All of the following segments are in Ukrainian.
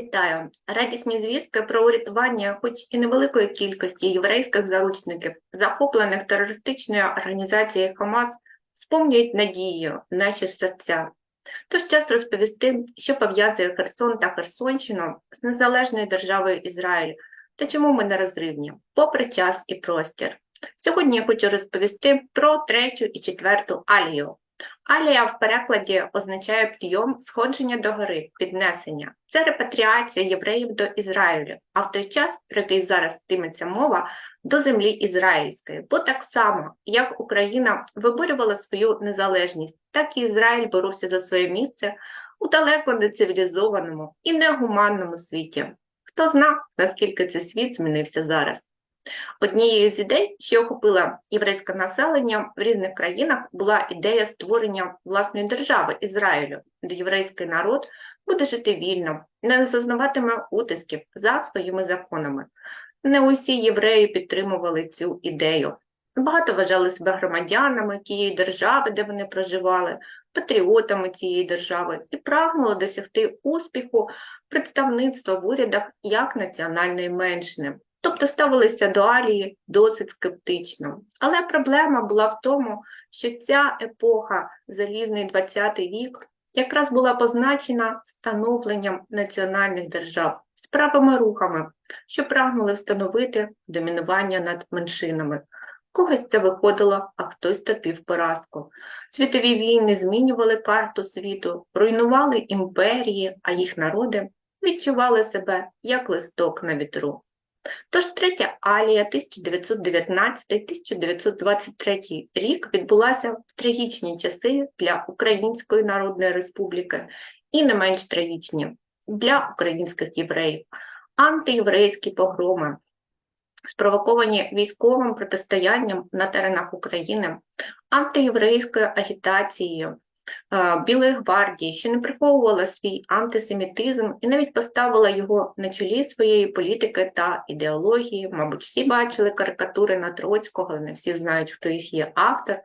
Вітаю! Радісні звістки про урятування хоч і невеликої кількості єврейських заручників, захоплених терористичною організацією Хамас, сповнюють надією наші серця. Тож час розповісти, що пов'язує Херсон та Херсонщину з незалежною державою Ізраїль та чому ми нерозривні, попри час і простір. Сьогодні я хочу розповісти про третю і четверту алію. Алія в перекладі означає підйом, сходження до гори, піднесення. Це репатріація євреїв до Ізраїлю, а в той час, про який зараз тиметься мова, до землі ізраїльської. Бо так само, як Україна виборювала свою незалежність, так і Ізраїль боровся за своє місце у далеко нецивілізованому і негуманному світі. Хто знав, наскільки цей світ змінився зараз? Однією з ідей, що охопила єврейське населення в різних країнах, була ідея створення власної держави Ізраїлю, де єврейський народ буде жити вільно, не зазнаватиме утисків за своїми законами. Не усі євреї підтримували цю ідею. Багато вважали себе громадянами тієї держави, де вони проживали, патріотами цієї держави і прагнули досягти успіху представництва в урядах як національної меншини тобто ставилися до Алії досить скептично. Але проблема була в тому, що ця епоха, залізний ХХ вік, якраз була позначена становленням національних держав з правими рухами, що прагнули встановити домінування над меншинами. Когось це виходило, а хтось терпів поразку. Світові війни змінювали карту світу, руйнували імперії, а їх народи відчували себе як листок на вітру. Тож третя алія 1919-1923 рік відбулася в трагічні часи для Української Народної Республіки і не менш трагічні для українських євреїв, антиєврейські погроми, спровоковані військовим протистоянням на теренах України, антиєврейською агітацією, Білої гвардії, що не приховувала свій антисемітизм і навіть поставила його на чолі своєї політики та ідеології. Мабуть, всі бачили карикатури на Троцького, але не всі знають, хто їх є автор,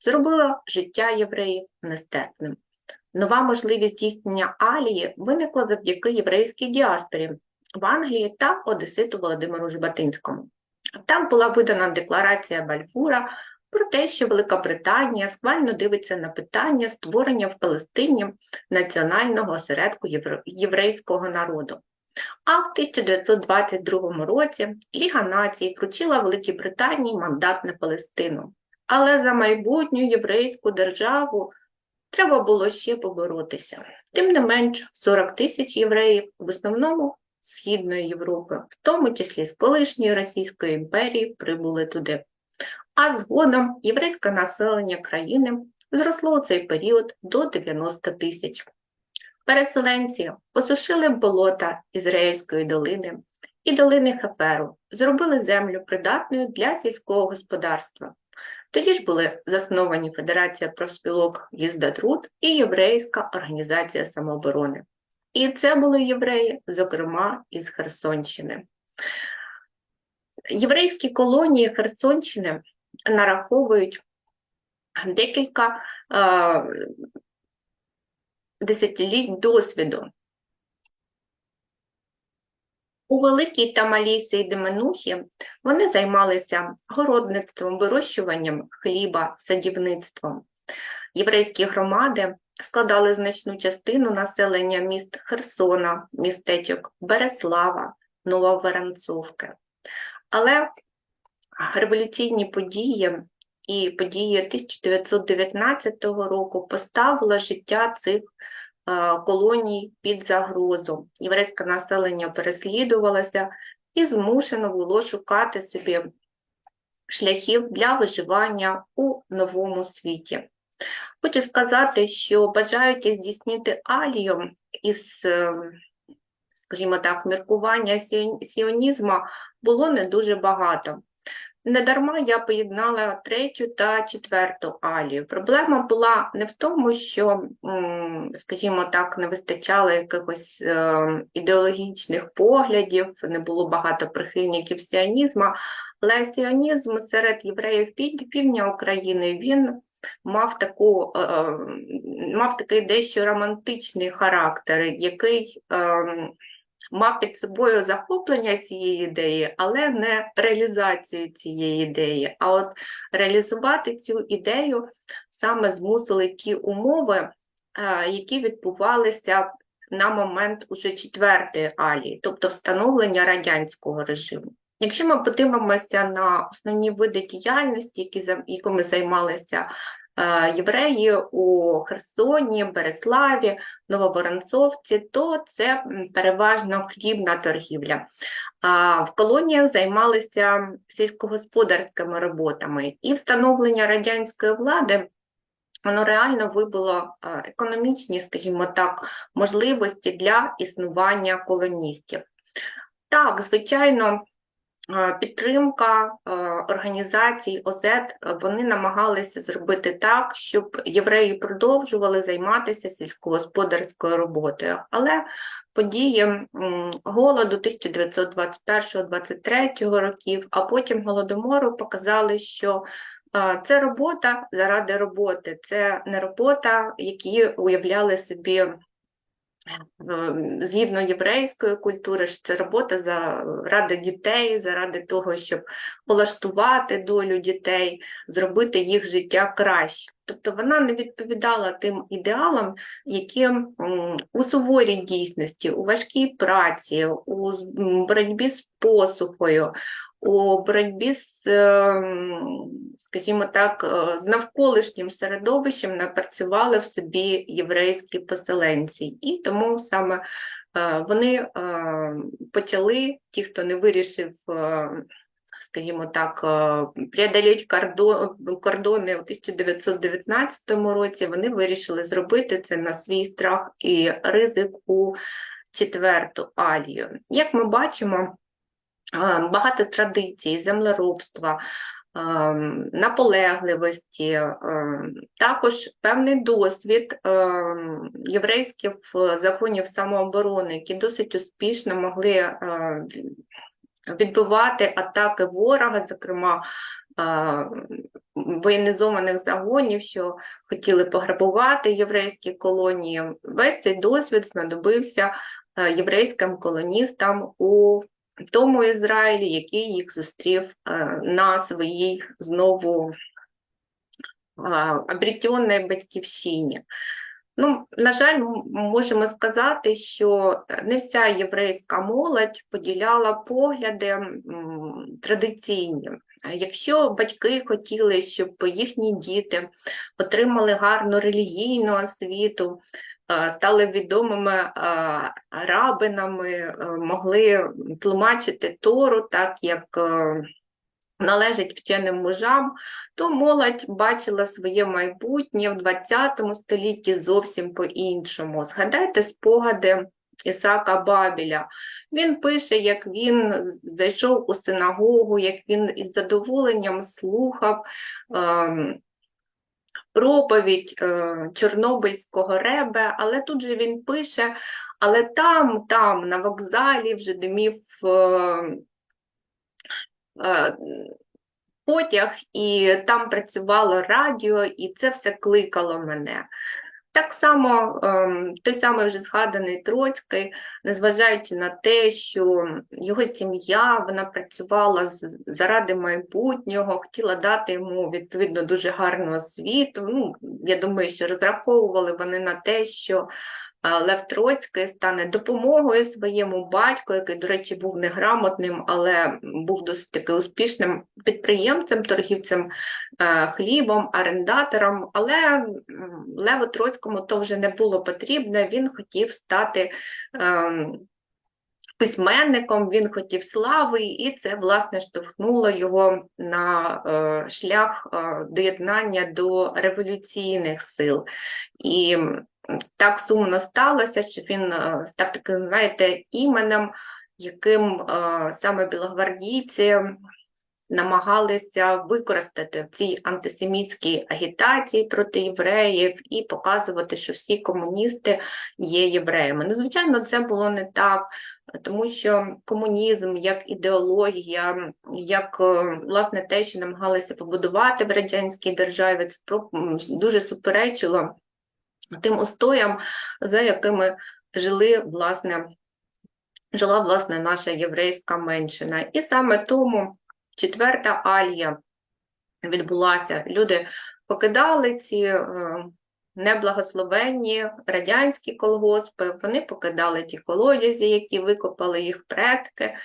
зробила життя євреїв нестерпним. Нова можливість здійснення алії виникла завдяки єврейській діаспорі в Англії та Одеситу Володимиру Жбатинському. Там була видана декларація Бальфура про те, що Велика Британія схвально дивиться на питання створення в Палестині національного осередку єврейського народу. А в 1922 році Ліга націй вручила Великій Британії мандат на Палестину. Але за майбутню єврейську державу треба було ще поборотися. Тим не менш, 40 тисяч євреїв, в основному Східної Європи, в тому числі з колишньої Російської імперії, прибули туди а згодом єврейське населення країни зросло у цей період до 90 тисяч. Переселенці посушили болота Ізраїльської долини і долини Хеперу, зробили землю придатною для сільського господарства. Тоді ж були засновані Федерація профспілок Їздатруд і Єврейська організація самооборони. І це були євреї, зокрема із Херсонщини. Єврейські колонії Херсонщини нараховують декілька е, десятиліть досвіду. У Великій та Малій Сейдеменухі вони займалися городництвом, вирощуванням хліба, садівництвом. Єврейські громади складали значну частину населення міст Херсона, містечок Береслава, Нововоронцовки. Але революційні події і події 1919 року поставили життя цих колоній під загрозу. Єврейське населення переслідувалося і змушено було шукати собі шляхів для виживання у новому світі. Хочу сказати, що бажаючи здійснити алію із, ем, скажімо так, міркування сіонізму було не дуже багато. Недарма я поєднала третю та четверту алію. Проблема була не в тому, що, скажімо так, не вистачало якихось е, ідеологічних поглядів, не було багато прихильників сіонізму, але сіонізм серед євреїв півдня України він мав таку, е, мав такий дещо романтичний характер, який ем, мав під собою захоплення цієї ідеї, але не реалізацію цієї ідеї. А от реалізувати цю ідею саме змусили ті умови, е, які відбувалися на момент уже четвертої алії, тобто встановлення радянського режиму. Якщо ми подивимося на основні види діяльності, якими займалися євреї у Херсоні, Береславі, Нововоронцовці, то це переважно хлібна торгівля. В колоніях займалися сільськогосподарськими роботами і встановлення радянської влади. Воно реально вибило економічні, скажімо так, можливості для існування колоністів. Так, звичайно, підтримка е, організацій ОЗ, е, вони намагалися зробити так, щоб євреї продовжували займатися сільськогосподарською роботою. Але події голоду 1921-23 років, а потім голодомору показали, що е, це робота заради роботи, це не робота, які уявляли собі е, згідно єврейської культури, що це робота заради дітей, заради того, щоб влаштувати долю дітей, зробити їх життя краще. Тобто вона не відповідала тим ідеалам, які у суворій дійсності, у важкій праці, у боротьбі з посухою, у боротьбі з, ем, скажімо так, е, з навколишнім середовищем напрацювали в собі єврейські поселенці. І тому саме е, вони е, почали, ті, хто не вирішив, скажімо так, преодолеть кордони у 1919 році, вони вирішили зробити це на свій страх і ризик у четверту алію. Як ми бачимо, багато традицій, землеробства, наполегливості, також певний досвід єврейських е, законів самооборони, які досить успішно могли е, відбивати атаки ворога, зокрема воєнізованих загонів, що хотіли пограбувати єврейські колонії. Весь цей досвід знадобився е, єврейським колоністам у тому Ізраїлі, який їх зустрів е, на своїй знову обрітьонній батьківщині. Ну, на жаль, м- можемо сказати, що не вся єврейська молодь поділяла погляди традиційні. Якщо батьки хотіли, щоб їхні діти отримали гарну релігійну освіту, е, стали відомими е, рабинами, е, могли тлумачити Тору так, як е, належить вченим мужам, то молодь бачила своє майбутнє в 20 столітті зовсім по-іншому. Згадайте спогади Ісака Бабіля. Він пише, як він зайшов у синагогу, як він із задоволенням слухав ем, проповідь е, Чорнобильського ребе, але тут же він пише, але там, там, на вокзалі вже димів е, е, потяг, і там працювало радіо, і це все кликало мене. Так само ем, той самий вже згаданий Троцький, незважаючи на те, що його сім'я вона працювала заради майбутнього, хотіла дати йому відповідно дуже гарну освіту. Ну, я думаю, що розраховували вони на те, що Лев Троцький стане допомогою своєму батьку, який, до речі, був неграмотним, але був досить таки успішним підприємцем, торгівцем е, хлібом, орендатором. Але Леву Троцькому то вже не було потрібно. Він хотів стати ем, письменником, він хотів слави, і це власне штовхнуло його на е, шлях е, доєднання до революційних сил. І так сумно сталося, що він е, став таким, знаєте, іменем, яким е, саме білогвардійці намагалися використати в цій антисемітській агітації проти євреїв і показувати, що всі комуністи є євреями. Ну, звичайно, це було не так, тому що комунізм як ідеологія, як е, власне те, що намагалися побудувати в радянській державі, це дуже суперечило тим устоям, за якими жили власне жила власне наша єврейська меншина. І саме тому четверта алія відбулася. Люди покидали ці е, неблагословенні радянські колгоспи, вони покидали ті колодязі, які викопали їх предки,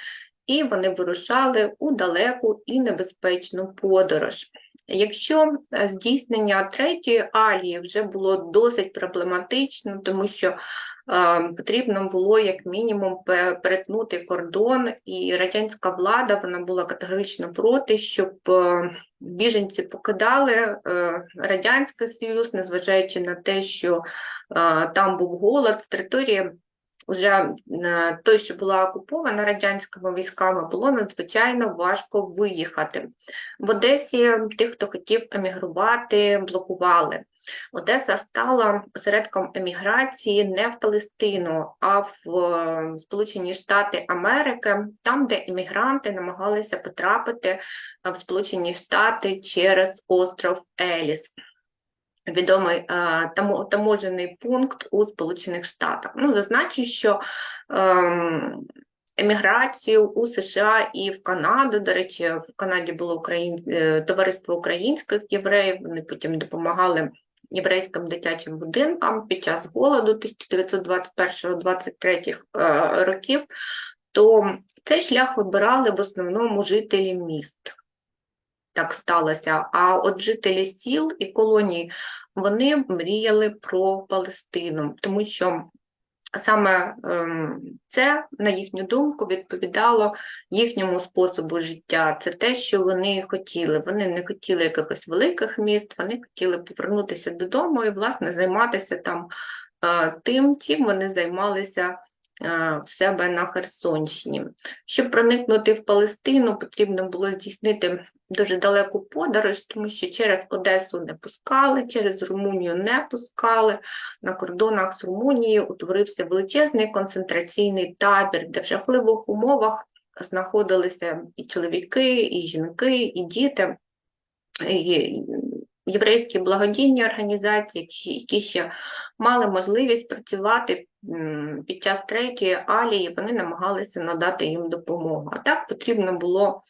і вони вирушали у далеку і небезпечну подорож. Якщо е, здійснення третьої алії вже було досить проблематично, тому що е, потрібно було як мінімум перетнути кордон, і радянська влада вона була категорично проти, щоб е, біженці покидали Радянський Союз, незважаючи на те, що там був голод з території. Вже той, що була окупована радянськими військами, було надзвичайно важко виїхати. В Одесі тих, хто хотів емігрувати, блокували. Одеса стала осередком еміграції не в Палестину, а в Сполучені Штати Америки, там, де емігранти намагалися потрапити в Сполучені Штати через остров Еліс. Відомий е, таможений пункт у Сполучених Штатах. Ну, зазначу, що ем, еміграцію у США і в Канаду, до речі, в Канаді було україн... е, товариство українських євреїв, вони потім допомагали єврейським дитячим будинкам під час голоду 1921-23 е, років, то цей шлях вибирали в основному жителі міст. Так сталося. А от жителі сіл і колоній вони мріяли про Палестину, тому що саме ем, це, на їхню думку, відповідало їхньому способу життя. Це те, що вони хотіли. Вони не хотіли якихось великих міст, вони хотіли повернутися додому і, власне, займатися там е, тим, чим вони займалися в себе на Херсонщині. Щоб проникнути в Палестину, потрібно було здійснити дуже далеку подорож, тому що через Одесу не пускали, через Румунію не пускали. На кордонах з Румунією утворився величезний концентраційний табір, де в жахливих умовах знаходилися і чоловіки, і жінки, і діти. І єврейські благодійні організації, які- ще мали можливість працювати під час третьої алії, вони намагалися надати їм допомогу. А так потрібно було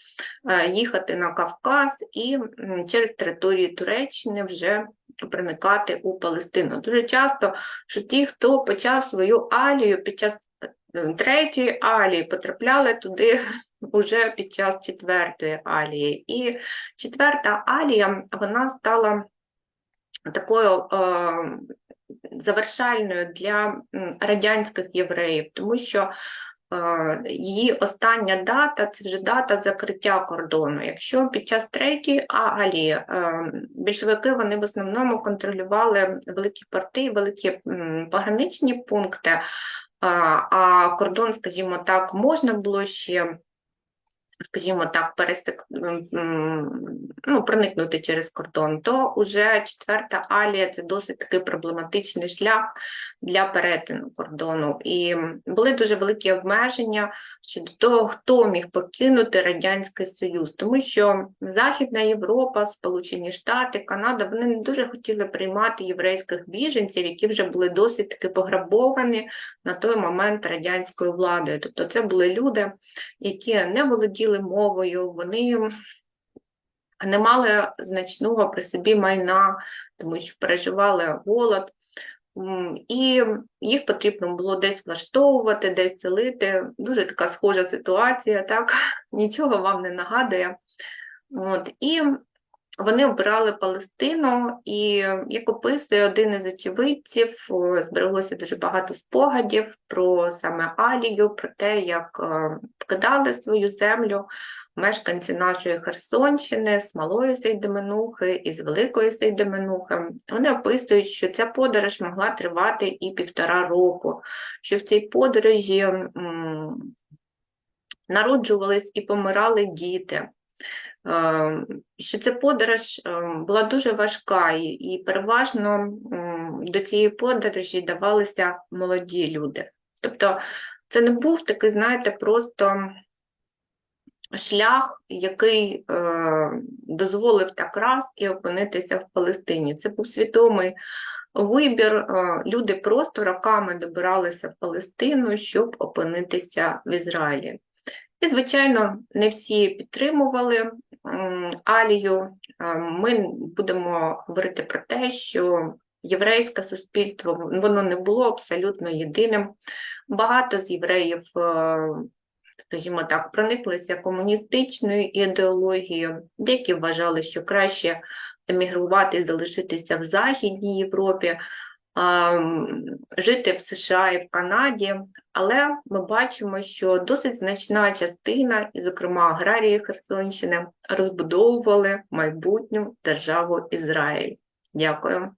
е, їхати на Кавказ і через територію Туреччини вже проникати у Палестину. Дуже часто, що ті, хто почав свою алію під час е, третьої алії, потрапляли туди уже під час четвертої алії. І четверта алія, вона стала такою е, завершальною для радянських євреїв, тому що е, її остання дата це вже дата закриття кордону. Якщо під час третьої алії е, більшовики вони в основному контролювали великі порти, великі пограничні пункти, а, а кордон, скажімо так, можна було ще скажімо так, пересек... ну, проникнути через кордон, то уже четверта алія це досить такий проблематичний шлях для перетину кордону. І були дуже великі обмеження щодо того, хто міг покинути Радянський Союз, тому що Західна Європа, Сполучені Штати, Канада вони не дуже хотіли приймати єврейських біженців, які вже були досить таки пограбовані на той момент радянською владою. Тобто це були люди, які не володіли мовою, вони не мали значного при собі майна, тому що переживали голод. І їх потрібно було десь влаштовувати, десь селити. Дуже така схожа ситуація, так? Нічого вам не нагадує. От. І вони обирали Палестину, і як описує один із очевидців, збереглося дуже багато спогадів про саме Алію, про те, як е, покидали свою землю мешканці нашої Херсонщини, з Малої Сейдеменухи і з Великої Сейдеменухи. Вони описують, що ця подорож могла тривати і півтора року, що в цій подорожі народжувались і помирали діти. Е, Що ця подорож е, була дуже важка, і, переважно до цієї подорожі давалися молоді люди. Тобто це не був такий, знаєте, просто шлях, який е, дозволив так раз і опинитися в Палестині. Це був свідомий вибір. Е, Люди просто роками добиралися в Палестину, щоб опинитися в Ізраїлі. І, звичайно, не всі підтримували Алію. Е, Ми будемо говорити про те, що єврейське суспільство воно не було абсолютно єдиним. Багато з євреїв, е, скажімо так, прониклися комуністичною ідеологією. Деякі вважали, що краще емігрувати залишитися в Західній Європі, жити в США і в Канаді. Але ми бачимо, що досить значна частина, і, зокрема, аграрії Херсонщини, розбудовували майбутню державу Ізраїль. Дякую.